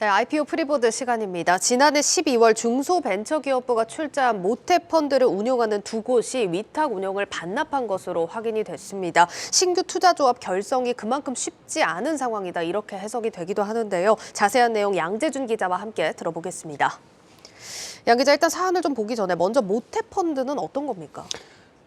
네, IPO 프리보드 시간입니다. 지난해 12월 중소벤처기업부가 출자한 모태펀드를 운용하는 두 곳이 위탁 운영을 반납한 것으로 확인이 됐습니다. 신규 투자조합 결성이 그만큼 쉽지 않은 상황이다 이렇게 해석이 되기도 하는데요. 자세한 내용 양재준 기자와 함께 들어보겠습니다. 양 기자 일단 사안을 좀 보기 전에 먼저 모태펀드는 어떤 겁니까?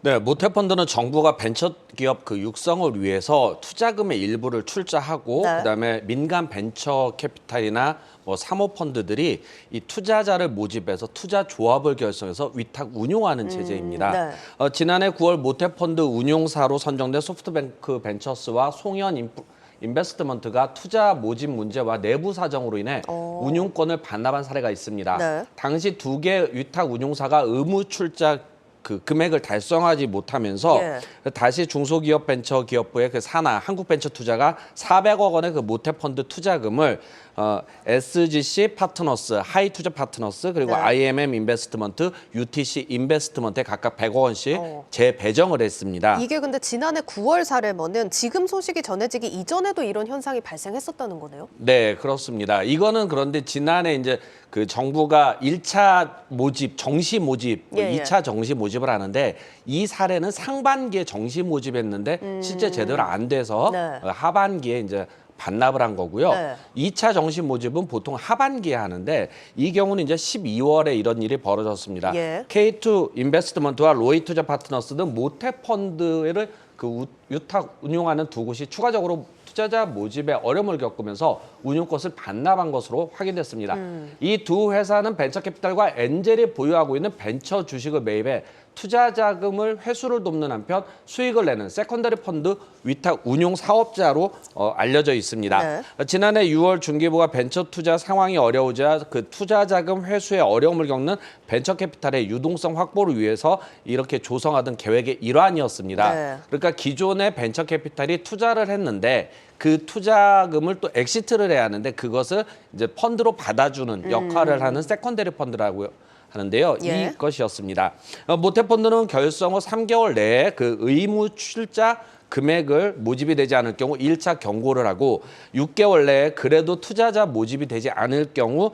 네, 모태펀드는 정부가 벤처기업 그 육성을 위해서 투자금의 일부를 출자하고 네. 그다음에 민간 벤처 캐피탈이나 뭐 사모펀드들이 이 투자자를 모집해서 투자 조합을 결성해서 위탁 운용하는 제재입니다. 네. 어, 지난해 9월 모태펀드 운용사로 선정된 소프트뱅크 벤처스와 송현 인프, 인베스트먼트가 투자 모집 문제와 내부 사정으로 인해 어. 운용권을 반납한 사례가 있습니다. 네. 당시 두 개 위탁 운용사가 의무 출자 그 금액을 달성하지 못하면서 예. 다시 중소기업 벤처 기업부의 그 산하 한국벤처투자가 400억 원의 그 모태펀드 투자금을 어, SGC 파트너스, 하이투자 파트너스 그리고 네. IMM 인베스트먼트, UTC 인베스트먼트에 각각 100억 원씩 어. 재배정을 했습니다. 이게 근데 지난해 9월 사례면은 지금 소식이 전해지기 이전에도 이런 현상이 발생했었다는 거네요. 네, 그렇습니다. 이거는 그런데 지난해 이제 그 정부가 1차 모집, 정시 모집, 뭐 예, 예. 2차 정시 모집 을 하는데 이 사례는 상반기에 정시 모집했는데 실제 제대로 안 돼서 네. 어, 하반기에 이제 반납을 한 거고요. 네. 이 2차 정시 모집은 보통 하반기에 하는데 이 경우는 이제 12월에 이런 일이 벌어졌습니다. 예. K2 인베스트먼트와 로이 투자 파트너스는 모태 펀드를 그 우- 유탁 운용하는 두 곳이 추가적으로 투자자 모집에 어려움을 겪으면서 운용권을 반납한 것으로 확인됐습니다. 이두 회사는 벤처캐피탈과 엔젤이 보유하고 있는 벤처 주식을 매입해 투자 자금을 회수를 돕는 한편 수익을 내는 세컨더리 펀드 위탁 운용 사업자로 어, 알려져 있습니다. 네. 어, 지난해 6월 중기부가 벤처 투자 상황이 어려우자 그 투자 자금 회수에 어려움을 겪는 벤처 캐피탈의 유동성 확보를 위해서 이렇게 조성하던 계획의 일환이었습니다. 네. 그러니까 기존의 벤처 캐피탈이 투자를 했는데 그 투자금을 또 엑시트를 해야 하는데 그것을 이제 펀드로 받아주는 역할을 하는 세컨더리 펀드라고요. 하는데요. 예. 이것이었습니다. 어, 모태펀드는 결성 후 3개월 내에 그 의무 출자 금액을 모집이 되지 않을 경우 1차 경고를 하고 6개월 내에 그래도 투자자 모집이 되지 않을 경우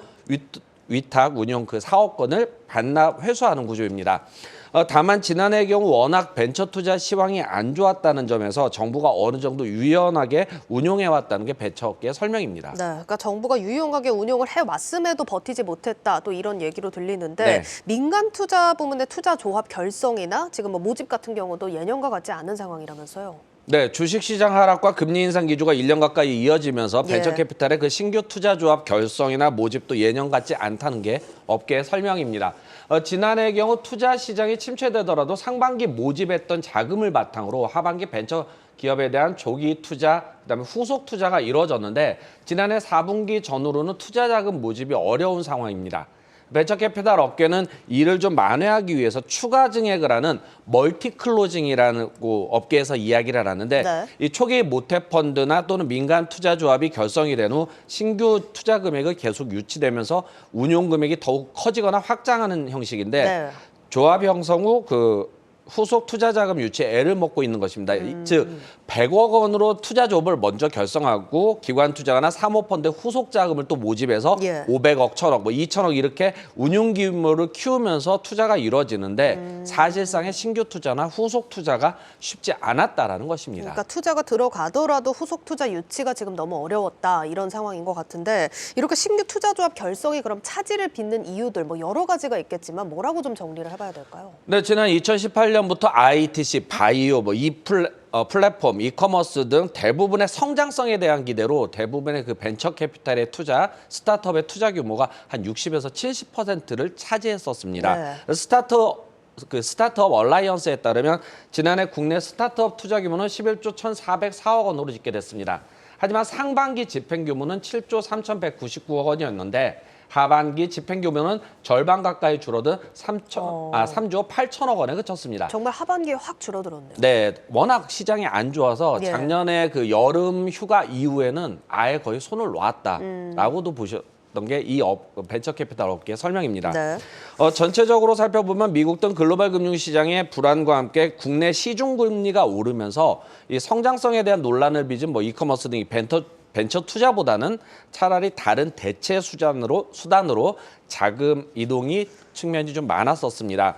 위, 위탁 운영 그 사업권을 반납 회수하는 구조입니다. 어, 다만 지난해의 경우 워낙 벤처 투자 시황이 안 좋았다는 점에서 정부가 어느 정도 유연하게 운용해 왔다는 게 벤처계의 설명입니다. 네, 그러니까 정부가 유용하게 운용을 해왔음에도 버티지 못했다 또 이런 얘기로 들리는데 네. 민간 투자 부문의 투자 조합 결성이나 지금 뭐 모집 같은 경우도 예년과 같지 않은 상황이라면서요. 네, 주식시장 하락과 금리 인상 기조가 1년 가까이 이어지면서 예. 벤처캐피탈의 그 신규 투자 조합 결성이나 모집도 예년 같지 않다는 게 업계의 설명입니다. 어, 지난해의 경우 투자 시장이 침체되더라도 상반기 모집했던 자금을 바탕으로 하반기 벤처 기업에 대한 조기 투자, 그다음에 후속 투자가 이루어졌는데 지난해 4분기 전후로는 투자 자금 모집이 어려운 상황입니다. 벤처캐피탈 업계는 이를 좀 만회하기 위해서 추가 증액을 하는 멀티 클로징이라고 업계에서 이야기를 하는데 네. 이 초기 모태 펀드나 또는 민간 투자 조합이 결성이 된 후 신규 투자 금액이 계속 유치되면서 운용 금액이 더욱 커지거나 확장하는 형식인데 네. 조합 형성 후그 후속 투자 자금 유치에 애를 먹고 있는 것입니다. 이- 음. 즉 100억 원으로 투자 조합을 먼저 결성하고 기관 투자가나 사모펀드 후속 자금을 또 모집해서 예. 500억, 1000억, 뭐 2천억 이렇게 운용 규모를 키우면서 투자가 이루어지는데 음. 사실상의 신규 투자나 후속 투자가 쉽지 않았다라는 것입니다. 그러니까 투자가 들어가더라도 후속 투자 유치가 지금 너무 어려웠다 이런 상황인 것 같은데 이렇게 신규 투자 조합 결성이 그럼 차질을 빚는 이유들 뭐 여러 가지가 있겠지만 뭐라고 좀 정리를 해봐야 될까요? 네, 지난 2018년 부터 ITC, 바이오, 뭐이 어, 플랫폼, 이커머스 등 대부분의 성장성에 대한 기대로 대부분의 그 벤처 캐피탈의 투자, 스타트업의 투자 규모가 한 60에서 70%를 차지했었습니다. 스타트업 그 스타트업 얼라이언스에 따르면 지난해 국내 스타트업 투자 규모는 11조 1,404억 원으로 집계됐습니다. 하지만 상반기 집행 규모는 7조 3,199억 원이었는데 하반기 집행 규모는 절반 가까이 줄어든 3천 어. 아 3조 8천억 원에 그쳤습니다. 정말 하반기에 확 줄어들었네요. 네, 워낙 시장이 안 좋아서 예. 작년에 그 여름 휴가 이후에는 아예 거의 손을 놨다라고도 보셨 던 게 이 벤처 캐피탈 업계의 설명입니다. 네. 어, 전체적으로 살펴보면 미국 등 글로벌 금융 시장의 불안과 함께 국내 시중 금리가 오르면서 이 성장성에 대한 논란을 빚은 뭐 이커머스 등이 벤처 벤처 투자보다는 차라리 다른 대체 수단으로 수단으로 자금 이동이 측면이 좀 많았었습니다.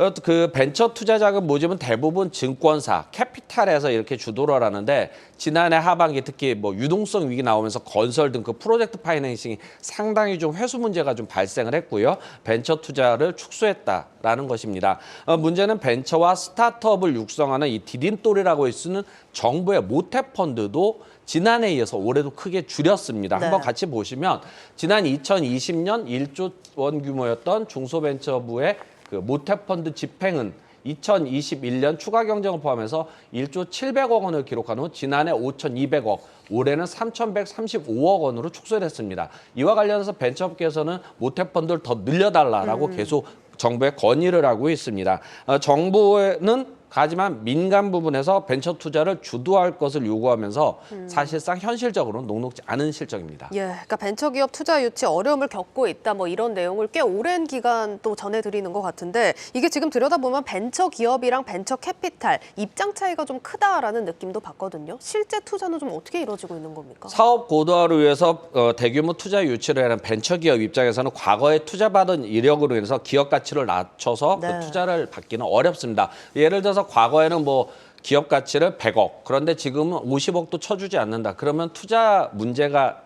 어, 그 벤처 투자 자금 모집은 대부분 증권사, 캐피탈에서 이렇게 주도를 하는데 지난해 하반기 특히 뭐 유동성 위기 나오면서 건설 등그 프로젝트 파이낸싱이 상당히 좀 회수 문제가 좀 발생을 했고요. 벤처 투자를 축소했다라는 것입니다. 어, 문제는 벤처와 스타트업을 육성하는 이 디딤돌이라고 쓰는 정부의 모태 펀드도 지난해에 이어서 올해도 크게 줄였습니다. 네. 한번 같이 보시면 지난 2020년 1조 원 규모였던 중소벤처부의 그 모태펀드 집행은 2021년 추가 경쟁을 포함해서 1조 700억 원을 기록한 후 지난해 5,200억, 올해는 3,135억 원으로 축소됐습니다. 이와 관련해서 벤처업계에서는 모태펀드를 더 늘려달라라고 계속 정부에 건의를 하고 있습니다. 어, 정부는 하지만 민간 부분에서 벤처 투자를 주도할 것을 요구하면서 사실상 현실적으로는 녹록지 않은 실정입니다. 예, 그러니까 벤처기업 투자 유치 어려움을 겪고 있다 뭐 이런 내용을 꽤 오랜 기간 또 전해드리는 것 같은데 이게 지금 들여다보면 벤처기업이랑 벤처 캐피탈 입장 차이가 좀 크다라는 느낌도 받거든요. 실제 투자는 좀 어떻게 이루어지고 있는 겁니까? 사업 고도화를 위해서 어, 대규모 투자 유치를 하는 벤처기업 입장에서는 과거에 투자받은 이력으로 인해서 기업 가치를 낮춰서 네. 그 투자를 받기는 어렵습니다. 예를 들어서 과거에는 뭐 기업 가치를 100억 그런데 지금은 50억도 쳐주지 않는다. 그러면 투자 문제가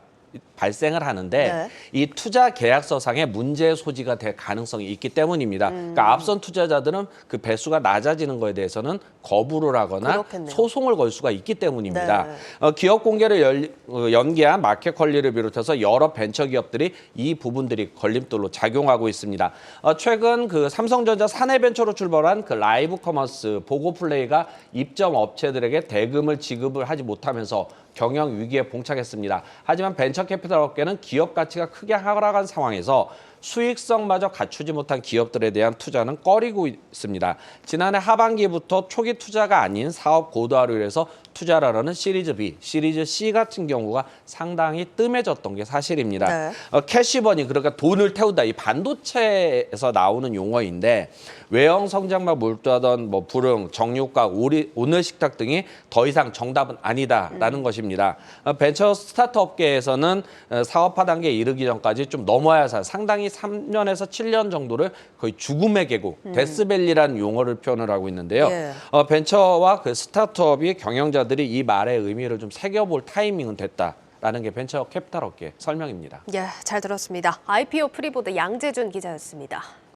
발생을 하는데 네. 이 투자 계약서상에 문제의 소지가 될 가능성이 있기 때문입니다. 음. 그러니까 앞선 투자자들은 그 배수가 낮아지는 거에 대해서는 거부를 하거나 그렇겠네요. 소송을 걸 수가 있기 때문입니다. 네. 어, 기업 공개를 열- 어, 연기한 마켓 권리를 비롯해서 여러 벤처 기업들이 이 부분들이 걸림돌로 작용하고 있습니다. 어, 최근 그 삼성전자 사내 벤처로 출발한 그 라이브 커머스 보고 플레이가 입점 업체들에게 대금을 지급을 하지 못하면서 경영 위기에 봉착했습니다. 하지만 벤처 캐피탈 업계는 기업 가치가 크게 하락한 상황에서 수익성마저 갖추지 못한 기업들에 대한 투자는 꺼리고 있습니다. 지난해 하반기부터 초기 투자가 아닌 사업 고도화로 인해서 투자를 하는 시리즈 B, 시리즈 C 같은 경우가 상당히 뜸해졌던 게 사실입니다. 네. 어, 캐시버니 그러니까 돈을 태운다 이 반도체에서 나오는 용어인데 외형 성장만 몰두하던 뭐 불응, 정육각, 오리, 오늘 식탁 등이 더 이상 정답은 아니다라는 것입니다. 어, 벤처 스타트 업계에서는 어, 사업화 단계에 이르기 전까지 좀 넘어야 할 상당히 3년에서 7년 정도를 거의 죽음의 계곡, 데스밸리라는 용어를 표현을 하고 있는데요. 예. 어, 벤처와 그 스타트업이 경영 자들이 이 말의 의미를 좀 새겨볼 타이밍은 됐다 라는 게 벤처 캐피탈 업계 설명입니다. 예, 잘 들었습니다. IPO 프리보드 양재준 기자였습니다.